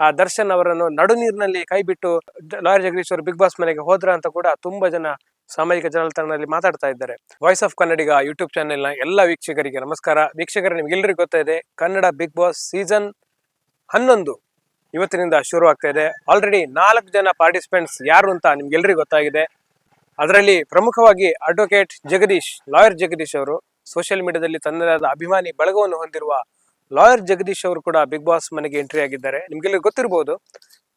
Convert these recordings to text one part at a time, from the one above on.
ಆ ದರ್ಶನ್ ಅವರನ್ನು ನಡು ನೀರಿನಲ್ಲಿ ಕೈ ಬಿಟ್ಟು ಲಾಯರ್ ಜಗದೀಶ್ ಅವರು ಬಿಗ್ ಬಾಸ್ ಮನೆಗೆ ಹೋದ್ರ ಅಂತ ಕೂಡ ತುಂಬಾ ಜನ ಸಾಮಾಜಿಕ ಜಾಲತಾಣದಲ್ಲಿ ಮಾತಾಡ್ತಾ ಇದ್ದಾರೆ. Voice of Kannadiga YouTube channel ಎಲ್ಲ ವೀಕ್ಷಕರಿಗೆ ನಮಸ್ಕಾರ. ವೀಕ್ಷಕರ ನಿಮ್ಗೆಲ್ಲರಿಗೂ ಗೊತ್ತಾ ಇದೆ ಕನ್ನಡ ಬಿಗ್ ಬಾಸ್ ಸೀಸನ್ ಹನ್ನೊಂದು ಇವತ್ತಿನಿಂದ ಶುರು ಆಗ್ತಾ ಇದೆ. ಆಲ್ರೆಡಿ ನಾಲ್ಕು ಜನ ಪಾರ್ಟಿಸಿಪೆಂಟ್ಸ್ ಯಾರು ಅಂತ ನಿಮ್ಗೆಲ್ರಿಗೂ ಗೊತ್ತಾಗಿದೆ. ಅದರಲ್ಲಿ ಪ್ರಮುಖವಾಗಿ ಅಡ್ವೊಕೇಟ್ ಜಗದೀಶ್, ಲಾಯರ್ ಜಗದೀಶ್ ಅವರು ಸೋಷಿಯಲ್ ಮೀಡಿಯಾದಲ್ಲಿ ತನ್ನದಾದ ಅಭಿಮಾನಿ ಬಳಗವನ್ನು ಹೊಂದಿರುವ ಲಾಯರ್ ಜಗದೀಶ್ ಅವರು ಕೂಡ ಬಿಗ್ ಬಾಸ್ ಮನೆಗೆ ಎಂಟ್ರಿ ಆಗಿದ್ದಾರೆ. ನಿಮ್ಗೆಲ್ಲ ಗೊತ್ತಿರಬಹುದು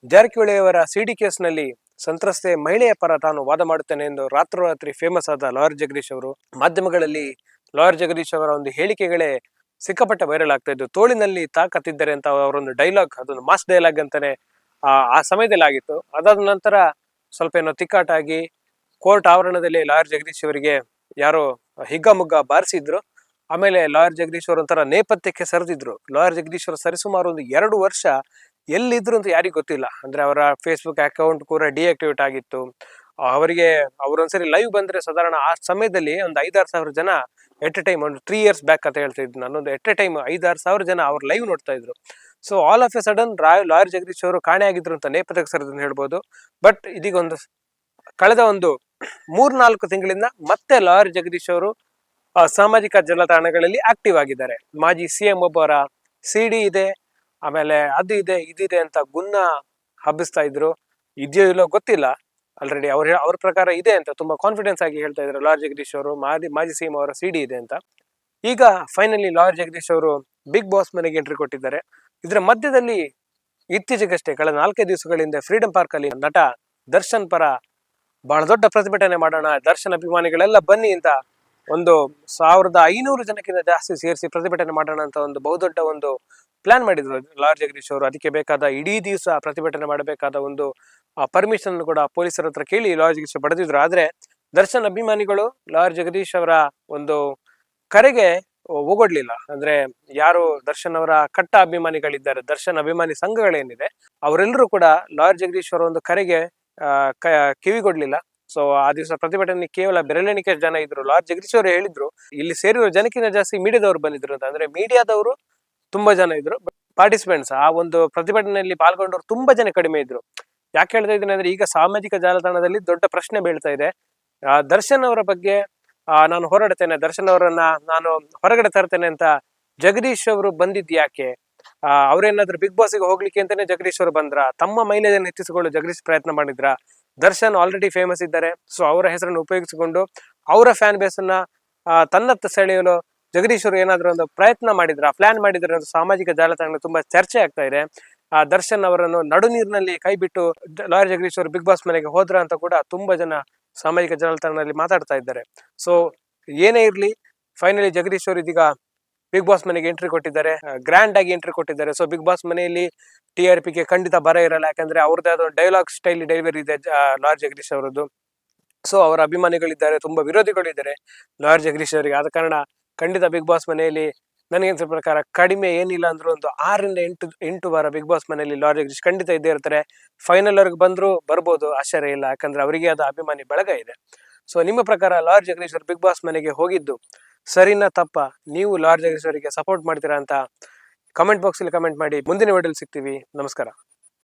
ಜಾರಕಿಹೊಳಿ ಅವರ ಸಿಡಿ ಕೇಸ್ನಲ್ಲಿ ಸಂತ್ರಸ್ತೆ ಮಹಿಳೆಯ ಪರ ತಾನು ವಾದ ಮಾಡುತ್ತೇನೆ ಎಂದು ರಾತ್ರೋರಾತ್ರಿ ಫೇಮಸ್ ಆದ ಲಾಯರ್ ಜಗದೀಶ್ ಅವರು ಮಾಧ್ಯಮಗಳಲ್ಲಿ ಲಾಯರ್ ಜಗದೀಶ್ ಅವರ ಒಂದು ಹೇಳಿಕೆಗಳೇ ಸಿಕ್ಕಾಪಟ್ಟೆ ವೈರಲ್ ಆಗ್ತಾ ಇದ್ದು, ತೋಳಿನಲ್ಲಿ ತಾಕತ್ತಿದ್ದಾರೆ ಅಂತ ಅವರೊಂದು ಡೈಲಾಗ್ ಅದೊಂದು ಮಾಸ್ ಡೈಲಾಗ್ ಅಂತಾನೆ ಆ ಆ ಸಮಯದಲ್ಲಿ ಆಗಿತ್ತು. ಅದಾದ ನಂತರ ಸ್ವಲ್ಪ ಏನೋ ತಿಕ್ಕಾಟಾಗಿ ಕೋರ್ಟ್ ಆವರಣದಲ್ಲಿ ಲಾಯರ್ ಜಗದೀಶ್ ಅವರಿಗೆ ಯಾರೋ ಹಿಗ್ಗಮುಗ್ಗ ಬಾರಿಸಿದ್ರು. ಆಮೇಲೆ ಲಾಯರ್ ಜಗದೀಶ್ವರ್ ಒಂಥರ ನೇಪಥ್ಯಕ್ಕೆ ಸರಿದಿದ್ರು. ಲಾಯರ್ ಜಗದೀಶ್ವರ್ ಸರಿಸುಮಾರು ಒಂದು ಎರಡು ವರ್ಷ ಎಲ್ಲಿದ್ರು ಅಂತ ಯಾರಿಗೂ ಗೊತ್ತಿಲ್ಲ. ಅಂದ್ರೆ ಅವರ ಫೇಸ್ಬುಕ್ ಅಕೌಂಟ್ ಕೂಡ ಡಿಆಕ್ಟಿವೇಟ್ ಆಗಿತ್ತು. ಅವರಿಗೆ, ಅವರೊಂದ್ಸರಿ ಲೈವ್ ಬಂದ್ರೆ ಸಾಧಾರಣ ಆ ಸಮಯದಲ್ಲಿ ಒಂದು ಐದಾರು ಸಾವಿರ ಜನ ಎಟ್ ಎ ಟೈಮ್ ಒಂದು ತ್ರೀ ಇಯರ್ಸ್ ಬ್ಯಾಕ್ ಅಂತ ಹೇಳ್ತಾ ಇದ್ದು ನಾನೊಂದು ಎಟ್ ಎ ಟೈಮ್ ಐದಾರು ಸಾವಿರ ಜನ ಅವ್ರು ಲೈವ್ ನೋಡ್ತಾ ಇದ್ರು. So all of a sudden Roy, lawyer Jagadish ಅವರು ಕಾಣೆ ಆಗಿದ್ರು ಅಂತ ನೇಪಥ್ಯಕ್ಕೆ ಸರಿದ್ರು ಹೇಳ್ಬೋದು. ಬಟ್ ಇದೀಗ ಒಂದು, ಕಳೆದ ಒಂದು ಮೂರ್ನಾಲ್ಕು ತಿಂಗಳಿಂದ ಮತ್ತೆ ಲಾಯರ್ ಜಗದೀಶ್ ಅವರು ಸಾಮಾಜಿಕ ಜಾಲತಾಣಗಳಲ್ಲಿ ಆಕ್ಟಿವ್ ಆಗಿದ್ದಾರೆ. ಮಾಜಿ ಸಿಎಂ ಒಬ್ಬರ ಸಿಡಿ ಇದೆ, ಆಮೇಲೆ ಅದು ಇದೆ ಇದಿದೆ ಅಂತ ಗುನ್ನ ಹಬ್ಬಿಸ್ತಾ ಇದ್ರು. ಇದೆಯೋ ಇಲ್ಲೋ ಗೊತ್ತಿಲ್ಲ. ಆಲ್ರೆಡಿ ಅವ್ರ ಅವ್ರ ಪ್ರಕಾರ ಇದೆ ಅಂತ ತುಂಬಾ ಕಾನ್ಫಿಡೆನ್ಸ್ ಆಗಿ ಹೇಳ್ತಾ ಇದ್ರು. ಲಾರ್ಜ್ ಜಗದೀಶ್ ಅವರು, ಮಾಜಿ ಮಾಜಿ ಸಿಎಂ ಅವರ ಸಿಡಿ ಇದೆ ಅಂತ. ಈಗ ಫೈನಲಿ ಲಾರ್ಜ್ ಜಗದೀಶ್ ಅವರು ಬಿಗ್ ಬಾಸ್ ಮನೆಗೆ ಎಂಟ್ರಿ ಕೊಟ್ಟಿದ್ದಾರೆ. ಇದರ ಮಧ್ಯದಲ್ಲಿ ಇತ್ತೀಚೆಗಷ್ಟೇ ಕಳೆದ ನಾಲ್ಕೈದು ದಿವಸಗಳಿಂದ ಫ್ರೀಡಂ ಪಾರ್ಕ್ ಅಲ್ಲಿ ನಟ ದರ್ಶನ್ ಪರ ಬಹಳ ದೊಡ್ಡ ಪ್ರತಿಭಟನೆ ಮಾಡೋಣ, ದರ್ಶನ್ ಅಭಿಮಾನಿಗಳೆಲ್ಲ ಬನ್ನಿ ಅಂತ ಒಂದು ಸಾವಿರದ ಐನೂರು ಜನಕ್ಕಿಂತ ಜಾಸ್ತಿ ಸೇರಿಸಿ ಪ್ರತಿಭಟನೆ ಮಾಡೋಣ ಅಂತ ಒಂದು ಬಹುದೊಡ್ಡ ಒಂದು ಪ್ಲಾನ್ ಮಾಡಿದ್ರು ಲಾರ್ ಜಗದೀಶ್ ಅವರು. ಅದಕ್ಕೆ ಬೇಕಾದ ಇಡೀ ದಿವಸ ಪ್ರತಿಭಟನೆ ಮಾಡಬೇಕಾದ ಒಂದು ಪರ್ಮಿಷನ್ ಕೂಡ ಪೊಲೀಸರ ಹತ್ರ ಕೇಳಿ ಲಾರ್ ಜಗದೀಶ್ ಪಡೆದಿದ್ರು ಆದ್ರೆ ದರ್ಶನ್ ಅಭಿಮಾನಿಗಳು ಲಾರ್ ಜಗದೀಶ್ ಅವರ ಒಂದು ಕರೆಗೆ ಹೋಗೊಡ್ಲಿಲ್ಲ ಅಂದ್ರೆ ಯಾರು ದರ್ಶನ್ ಅವರ ಕಟ್ಟ ಅಭಿಮಾನಿಗಳಿದ್ದಾರೆ, ದರ್ಶನ್ ಅಭಿಮಾನಿ ಸಂಘಗಳೇನಿದೆ, ಅವರೆಲ್ಲರೂ ಕೂಡ ಲಾರ್ ಜಗದೀಶ್ ಅವರ ಒಂದು ಕರೆಗೆ ಕಿವಿಗೊಡ್ಲಿಲ್ಲ. ಸೊ ಆ ದಿವಸ ಪ್ರತಿಭಟನೆ ಕೇವಲ ಬೆರಳೆಣಿಕೆ ಜನ ಇದ್ರು ಲಾರ್ಜ್ ಜಗದೀಶ್ ಅವರು ಹೇಳಿದ್ರು ಇಲ್ಲಿ ಸೇರಿರೋ ಜನಕ್ಕಿಂತ ಜಾಸ್ತಿ ಮೀಡಿಯಾದವರು ಬಂದಿದ್ರು ಅಂತ. ಅಂದ್ರೆ ಮೀಡಿಯಾದವರು ತುಂಬಾ ಜನ ಇದ್ರು ಪಾರ್ಟಿಸಿಪೆಂಟ್ಸ್ ಆ ಒಂದು ಪ್ರತಿಭಟನೆಯಲ್ಲಿ ಪಾಲ್ಗೊಂಡವರು ತುಂಬಾ ಜನ ಕಡಿಮೆ ಇದ್ರು. ಯಾಕೆ ಹೇಳ್ತಾ ಇದ್ದೀನಿ ಅಂದ್ರೆ ಈಗ ಸಾಮಾಜಿಕ ಜಾಲತಾಣದಲ್ಲಿ ದೊಡ್ಡ ಪ್ರಶ್ನೆ ಬೀಳ್ತಾ ಇದೆ. ಆ, ದರ್ಶನ್ ಅವರ ಬಗ್ಗೆ ನಾನು ಹೋರಾಡ್ತೇನೆ ದರ್ಶನ್ ಅವರನ್ನ ನಾನು ಹೊರಗಡೆ ತರ್ತೇನೆ ಅಂತ ಜಗದೀಶ್ ಅವರು ಬಂದಿದ್ ಯಾಕೆ? ಅವ್ರೇನಾದ್ರೂ ಬಿಗ್ ಬಾಸ್ಗೆ ಹೋಗ್ಲಿಕ್ಕೆ ಅಂತಾನೆ ಜಗದೀಶ್ ಅವರು ಬಂದ್ರ? ತಮ್ಮ ಮೈಲೇಜ್ ಹೆಚ್ಚಿಸಿಕೊಳ್ಳಲು ಜಗದೀಶ್ ಪ್ರಯತ್ನ ಮಾಡಿದ್ರ? ದರ್ಶನ್ ಆಲ್ರೆಡಿ ಫೇಮಸ್ ಇದ್ದಾರೆ. ಸೊ ಅವರ ಹೆಸರನ್ನು ಉಪಯೋಗಿಸಿಕೊಂಡು ಅವರ ಫ್ಯಾನ್ ಬೇಸ್ ಅನ್ನ ಆ, ತನ್ನತ್ತ ಸೆಳೆಯಲು ಜಗದೀಶ್ ಅವರು ಏನಾದ್ರೂ ಒಂದು ಪ್ರಯತ್ನ ಮಾಡಿದ್ರ ಪ್ಲಾನ್ ಮಾಡಿದ್ರೆ ಅಂತ ಸಾಮಾಜಿಕ ಜಾಲತಾಣ ತುಂಬಾ ಚರ್ಚೆ ಆಗ್ತಾ ಇದೆ. ಆ ದರ್ಶನ್ ಅವರನ್ನು ನಡು ನೀರಿನಲ್ಲಿ ಕೈ ಬಿಟ್ಟು ಲಾಯರ್ ಜಗದೀಶ್ ಬಿಗ್ ಬಾಸ್ ಮನೆಗೆ ಹೋದ್ರ ಅಂತ ಕೂಡ ತುಂಬಾ ಜನ ಸಾಮಾಜಿಕ ಜಾಲತಾಣದಲ್ಲಿ ಮಾತಾಡ್ತಾ ಇದ್ದಾರೆ. ಸೊ ಏನೇ ಇರಲಿ ಫೈನಲಿ ಜಗದೀಶ್ ಅವರು ಇದೀಗ ಬಿಗ್ ಬಾಸ್ ಮನೆಗೆ ಎಂಟ್ರಿ ಕೊಟ್ಟಿದ್ದಾರೆ. ಗ್ರ್ಯಾಂಡ್ ಆಗಿ ಎಂಟ್ರಿ ಕೊಟ್ಟಿದ್ದಾರೆ. ಸೊ ಬಿಗ್ ಬಾಸ್ ಮನೆಯಲ್ಲಿ ಟಿ ಆರ್ ಪಿಗೆ ಖಂಡಿತ ಬರ ಇರಲ್ಲ. ಯಾಕಂದ್ರೆ ಅವ್ರದ್ದು ಡೈಲಾಗ್ ಸ್ಟೈಲ್ ಡೆಲಿವರಿ ಇದೆ ಲಾರ್ಜ್ ಜಗದೀಶ್ ಅವರದ್ದು. ಸೊ ಅವರ ಅಭಿಮಾನಿಗಳಿದ್ದಾರೆ, ತುಂಬಾ ವಿರೋಧಿಗಳಿದ್ದಾರೆ ಲಾರ್ಜ್ ಜಗದೀಶ್ ಅವರಿಗೆ. ಆದ ಕಾರಣ ಖಂಡಿತ ಬಿಗ್ ಬಾಸ್ ಮನೆಯಲ್ಲಿ ನನಗೆ ಅನ್ಸೋ ಪ್ರಕಾರ ಕಡಿಮೆ ಏನಿಲ್ಲ ಅಂದ್ರೂ ಒಂದು ಆರರಿಂದ ಎಂಟು ಎಂಟು ವಾರ ಬಿಗ್ ಬಾಸ್ ಮನೆಯಲ್ಲಿ ಲಾರ್ಜ್ ಜಗದೀಶ್ ಖಂಡಿತ ಇದ್ದೇ ಇರ್ತಾರೆ. ಫೈನಲ್ ಅವ್ರಿಗೆ ಬಂದ್ರು ಬರ್ಬೋದು, ಆಶ್ಚರ್ಯ ಇಲ್ಲ. ಯಾಕಂದ್ರೆ ಅವರಿಗೆ ಅದು ಅಭಿಮಾನಿ ಬಳಗ ಇದೆ. ಸೊ ನಿಮ್ಮ ಪ್ರಕಾರ ಲಾರ್ಜ್ ಜಗದೀಶ್ ಅವರು ಬಿಗ್ ಬಾಸ್ ಮನೆಗೆ ಹೋಗಿದ್ದು ಸರಿನಾ ತಪ್ಪ? ನೀವು ಲಾರ್ಜ್ ಅವರಿಗೆ ಸಪೋರ್ಟ್ ಮಾಡ್ತೀರಾ ಅಂತ ಕಮೆಂಟ್ ಬಾಕ್ಸ್ ಅಲ್ಲಿ ಕಮೆಂಟ್ ಮಾಡಿ. ಮುಂದಿನ ವಿಡಿಯೋಲಿ ಸಿಗ್ತೀವಿ. ನಮಸ್ಕಾರ.